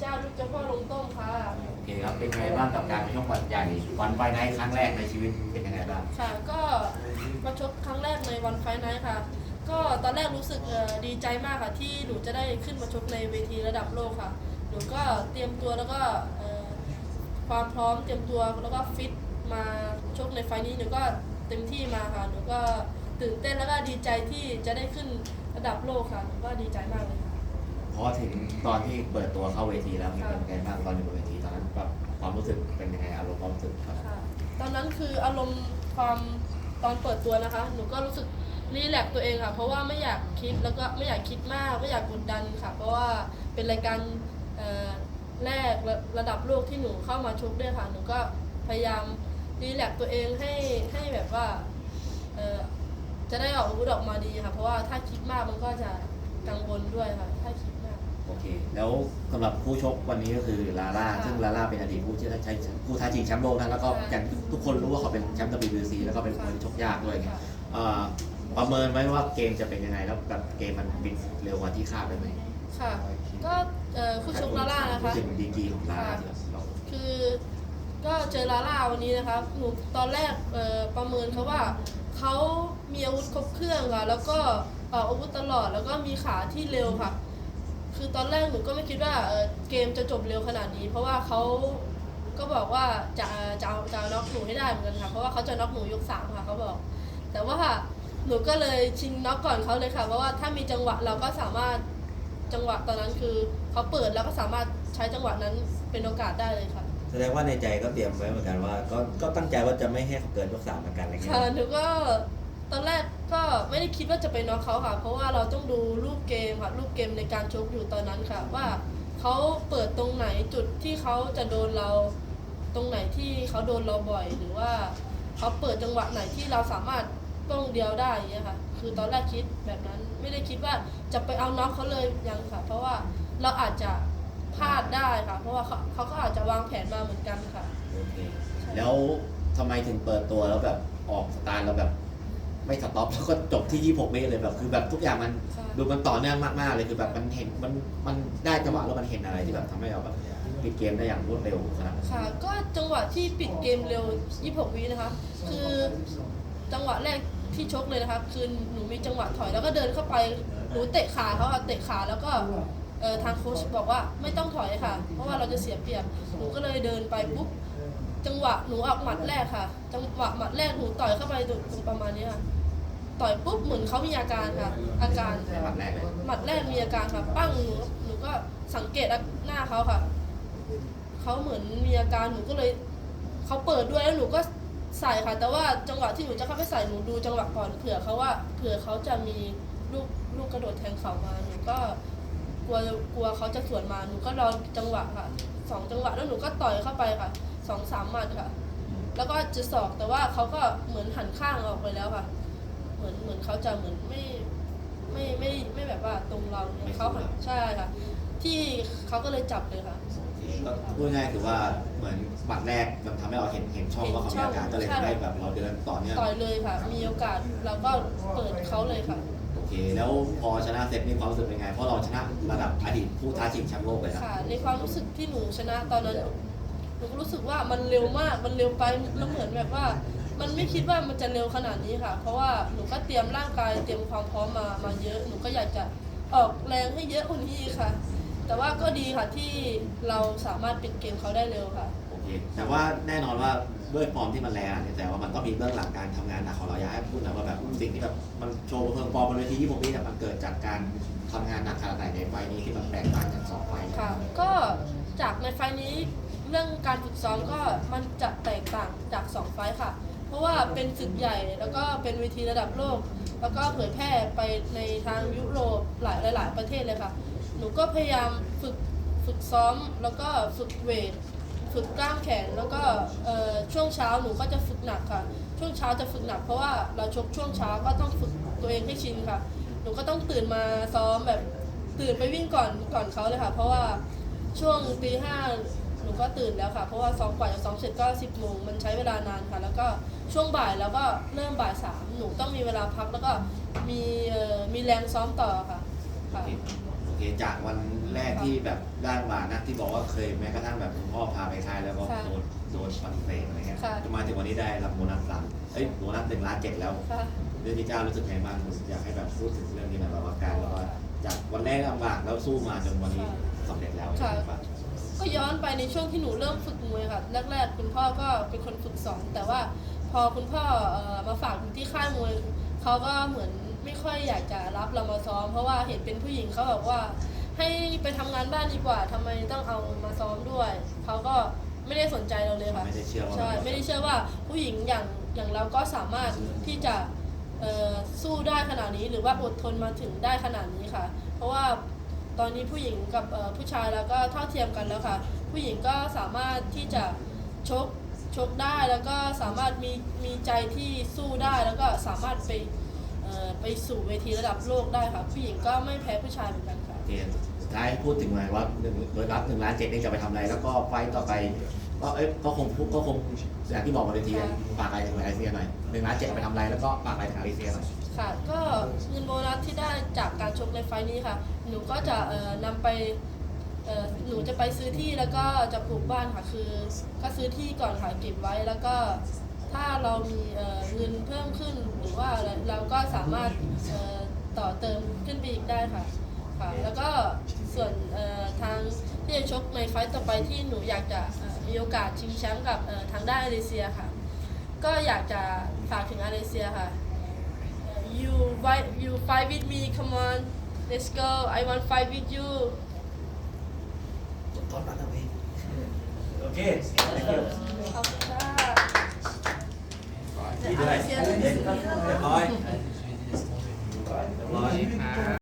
เจ้าลูกเจ้าพ่อลงต้มค่ะ โอเคครับ เป็นไงบ้างกับการไปชกวันใหญ่วันไฟไนท์ครั้งแรกในชีวิตเป็นยังไงบ้างค่ะ ก็มาชกครั้งแรกในวันไฟท์ไนท์ค่ะ ก็ตอนแรกรู้สึกเอ่อดีใจมากค่ะ ที่หนูจะได้ขึ้นมาชกในเวทีระดับโลกค่ะ หนูก็เตรียมตัวแล้วก็เอ่อความพร้อมเตรียมตัวแล้วก็ฟิตมาชกในไฟท์นี้หนูก็เต็มที่มาค่ะหนูก็ตื่นเต้นแล้วก็ดีใจที่จะได้ขึ้นระดับโลกค่ะหนูก็ดีใจมากเลยค่ะ พอถึงตอนที่เปิดตัวเข้าเวทีแล้วมีเป็นยังไงบ้างตอนอยู่บนเวทีตอนนั้นแบบความรู้สึกเป็นยังไงอารมณ์ความรู้สึกครับค่ะตอนนั้นคืออารมณ์ความตอนเปิดตัวนะคะ หนูก็รู้สึกรีแลกซ์ตัวเองค่ะ เพราะว่าไม่อยากคิดแล้วก็ไม่อยากคิดมากไม่อยากกดดันค่ะ เพราะว่าเป็นรายการเอ่อแรกระระดับโลกที่หนูเข้ามาชกด้วยค่ะ หนูก็พยายามรีแลกซ์ตัวเองให้ให้แบบว่าเอ่อจะได้ออกอาวุธออกมาดีค่ะ เพราะว่าถ้าคิดมากมันก็จะกังวลด้วยค่ะ ถ้าคิดมาก โอเค แล้วสำหรับคู่ชกวันนี้ก็คือลาล่าค่ะซึ่งลาล่าเป็นอดีตผู้ที่ใช้ผู้ท้าชิงแชมป์โลกนะแล้วก็ค่ะอย่างทุกคนรู้ว่าเขาเป็นแชมป์ WBC แล้วก็เป็นคนชกยากด้วยค่ะเอ่อประเมินไว้ว่าเกมจะเป็นยังไง แล้วแบบเกมมันบินเร็วกว่าที่คาดไปไหมค่ะ ก็เอ่อคู่ชกลาล่านะคะพูดถึงดีกรีของลาล่าที่เรา คือก็เจอลาล่าวันนี้นะครับหนูตอนแรกเอ่อประเมินเขาว่าเขามีอาวุธครบเครื่องค่ะแล้วก็ออกอาวุธตลอดแล้วก็มีขาที่เร็วค่ะ คือตอนแรกหนูก็ไม่คิดว่าเอ่อเกมจะจบเร็วขนาดนี้ เพราะว่าเขาก็บอกว่าจะจะเอาจะเอาน็อกหนูให้ได้เหมือนกันค่ะเพราะว่าเขาจะน็อกหนูยกสามค่ะเขาบอก แต่ว่าหนูก็เลยชิงน็อกก่อนเขาเลยค่ะเพราะว่าถ้ามีจังหวะเราก็สามารถจังหวะตอนนั้นคือเขาเปิดแล้วก็สามารถใช้จังหวะนั้นเป็นโอกาสได้เลยค่ะแสดงว่าในใจก็เตรียมไว้เหมือนกันว่า ก็ก็ตั้งใจว่าจะไม่ให้เขาเกินยกสามเหมือนกันอะไรเงี้ยค่ะหนูก็ตอนแรก ก็ไม่ได้คิดว่าจะไปน็อกเขาค่ะ เพราะว่าเราต้องดูรูปเกมค่ะรูปเกมในการชกอยู่ตอนนั้นค่ะ ว่าเขาเปิดตรงไหนจุดที่เขาจะโดนเราตรงไหนที่เขาโดนเราบ่อยหรือว่าเขาเปิดจังหวะไหนที่เราสามารถป้องเดียวได้อย่างเงี้ยค่ะ คือตอนแรกคิดแบบนั้นไม่ได้คิดว่าจะไปเอาน็อกเขาเลยยังค่ะ เพราะว่าเราอาจจะพลาดได้ค่ะ เพราะว่าเขาเขาก็อาจจะวางแผนมาเหมือนกันค่ะ โอเค แล้วทำไมถึงเปิดตัวแล้วแบบออกสไตล์เราแบบ ไม่สต็อปแล้วก็จบที่ 26 เมตรเลยแบบคือแบบทุกอย่างมันค่ะดูมันต่อเนื่องมากๆเลยคือแบบมันเห็นมันมันได้จังหวะแล้วมันเห็นอะไรที่แบบทำให้เราแบบปิดเกมได้อย่างรวดเร็วขนาดนั้นค่ะ ก็จังหวะที่ปิดเกมเร็ว 26 วินะคะ คือจังหวะแรกที่ชกเลยนะคะคือหนูมีจังหวะถอยแล้วก็เดินเข้าไปหนูเตะขาเขาค่ะเตะขาแล้วก็เอ่อทางโค้ชบอกว่าไม่ต้องถอยค่ะ เพราะว่าเราจะเสียเปรียบหนูก็เลยเดินไปปุ๊บ จังหวะหนูออกหมัดแรกค่ะ จังหวะหมัดแรกหนูต่อยเข้าไปตรงประมาณนี้ค่ะต่อยปุ๊บเหมือนเขามีอาการค่ะ อาการหมัดแรกหมัดแรกมีอาการค่ะปั้งหนูหนูก็สังเกตหน้าเขาค่ะเขาเหมือนมีอาการหนูก็เลยเขาเปิดด้วยแล้วหนูก็ใส่ค่ะ แต่ว่าจังหวะที่หนูจะเข้าไปใส่หนูดูจังหวะก่อนเผื่อเขาว่าเผื่อเขาจะมีลูกลูกกระโดดแทงเข่ามาหนูก็กลัวกลัวเขาจะสวนมาหนูก็รอจังหวะค่ะสองจังหวะแล้วหนูก็ต่อยเข้าไปค่ะ สองสามหมัดค่ะ แล้วก็จะสอกแต่ว่าเขาก็เหมือนหันข้างออกไปแล้วค่ะ เหมือนเหมือนเขาจะเหมือนไม่ไม่ไม่ไม่แบบว่าตรงเราเนี่ยเขาหันใช่ค่ะ ที่เขาก็เลยจับเลยค่ะ ก็พูดง่ายๆคือว่าเหมือนหมัดแรกมันทำให้เราเห็นเห็นช่องว่าเขามีอาการก็เลยทำให้แบบเราเดินต่อเนื่องต่อยเลยค่ะ มีโอกาสเราก็เปิดเขาเลยค่ะ โอเค แล้วพอชนะเสร็จมีความรู้สึกเป็นไง เพราะเราชนะระดับอดีตผู้ท้าชิงแชมป์โลกเลยนะ ค่ะ ในความรู้สึกที่หนูชนะตอนนั้นห นูก็รู้สึกว่ามันเร็วมากมันเร็วไปแล้วเหมือนแบบว่า มันไม่คิดว่ามันจะเร็วขนาดนี้ค่ะ เพราะว่าหนูก็เตรียมร่างกายเตรียมความพร้อมมามาเยอะ หนูก็อยากจะออกแรงให้เยอะกว่านี้ค่ะ แต่ว่าก็ดีค่ะที่เราสามารถปิดเกมเขาได้เร็วค่ะ โอเค แต่ว่าแน่นอนว่าด้วยฟอร์มที่มันแรงเนี่ยแต่ว่ามันต้องมีเบื้องหลังการทำงานหนักของเราอยากให้พูดหน่อยว่าแบบสิ่งที่แบบมันโชว์เพิ่งฟอร์มบนเวทีที่ผมนี่เนี่ยมันเกิดจากการทำงานหนักขนาดไหนในไฟล์นี้ที่มันแตกต่างจากสองไฟล์เนี่ย ค่ะก็จากในไฟล์นี้ รื่องการฝึกซ้อมก็มันจะแตกต่างจากสองไฟล์ค่ะ เพราะว่าเป็นศึกใหญ่แล้วก็เป็นเวทีระดับโลก แล้วก็เผยแพร่ไปในทางยุโรปหลายหลาย ๆ ประเทศเลยค่ะ หนูก็พยายามฝึกฝึกซ้อมแล้วก็ฝึกเวทฝึกกล้ามแขนแล้วก็ช่วงเช้าหนูก็จะฝึกหนักค่ะ ช่วงเช้าจะฝึกหนักเพราะว่าเราชกช่วงเช้าก็ต้องฝึกตัวเองให้ชินค่ะ หนูก็ต้องตื่นมาซ้อมแบบตื่นไปวิ่งก่อนก่อนเขาเลยค่ะ เพราะว่าช่วงตีห้า ก็ตื่นแล้วค่ะ เพราะว่าซ้อมกว่าจะซ้อมเสร็จก็สิบโมงมันใช้เวลานานค่ะ แล้วก็ช่วงบ่ายแล้วก็เริ่มบ่ายสามหนูต้องมีเวลาพักแล้วก็มีเอ่อมีแรงซ้อมต่อค่ะโอค่ะเคโอเคจากวันแรกที่แบบด้านบานะที่บอกว่าเคยแม้กระทั่งแบบคุณพ่อพาไปค่ายแล้วก็ค่ะโดนโดนปฏิเสธอะไรเงี้ยค่ะ จนมาถึงวันนี้ได้รับโบนัสสามเอ้ยโบนัสหนึ่งล้านเจ็ดแล้วค่ะ เรื่องที่เก้ารู้สึกไงบ้างอยากให้แบบพูดถึงเรื่องนี้หน่อยแบบว่าการแล้วก็จากวันแรกลำบากแล้วสู้มาจนวันนี้สำเร็จแล้วค่ะครับ ก็ย้อนไปในช่วงที่หนูเริ่มฝึกมวยค่ะแรกๆคุณพ่อก็เป็นคนฝึกสอนแต่ว่าพอคุณพ่อเอ่อมาฝากอยู่ที่ค่ายมวยเขาก็เหมือนไม่ค่อยอยากจะรับเรามาซ้อม เพราะว่าเห็นเป็นผู้หญิงเขาบอกว่า ให้ไปทำงานบ้านดีกว่าทำไมต้องเอามาซ้อมด้วยเขาก็ไม่ได้สนใจเราเลยค่ะไม่ได้เชื่อว่าใช่ไม่ได้เชื่อว่าผู้หญิงอย่างอย่างเราก็สามารถที่จะเอ่อสู้ได้ขนาดนี้หรือว่าอดทนมาถึงได้ขนาดนี้ค่ะ เพราะว่า ตอนนี้ผู้หญิงกับผู้ชายแล้วก็เท่าเทียมกันแล้วค่ะ ผู้หญิงก็สามารถที่จะชกชกได้แล้วก็สามารถมีมีใจที่สู้ได้แล้วก็สามารถไปไปสู่เวทีระดับโลกได้ค่ะ ผู้หญิงก็ไม่แพ้ผู้ชายเหมือนกันค่ะโอเคสุดท้ายพูดถึงหน่อยว่าหนึ่งโดยรับหนึ่งล้านเจ็ดนี่จะไปทำอะไรแล้วก็ไฟต์ต่อไป ก็เอ้ยก็คงพูดก็คงอย่างที่บอกมาเลยทีค่ะฝากอะไรถึงมาเลเซียหน่อยหนึ่งล้านเจ็ดเอาไปทำอะไรแล้วก็ฝากอะไรถึงมาเลเซียหน่อยค่ะ ก็เงินโบนัสที่ได้จากการชกในไฟล์นี้ค่ะ หนูก็จะเอ่อนำไปเอ่อหนูจะไปซื้อที่แล้วก็จะปลูกบ้านค่ะ คือก็ซื้อที่ก่อนค่ะเก็บไว้แล้วก็ถ้าเรามีเอ่อเงินเพิ่มขึ้นหรือว่าอะไรเราก็สามารถเอ่อต่อเติมขึ้นไปอีกได้ค่ะค่ะ แล้วก็ส่วนเอ่อทาง ที่จะชกในไฟต์ต่อไปที่หนูอยากจะมีโอกาสชิงแชมป์กับทางด้านมาเลเซียค่ะ ก็อยากจะฝากถึงมาเลเซียค่ะ you fight you fight with me come on let's go I want fight with you ต้นรัตเองโอเค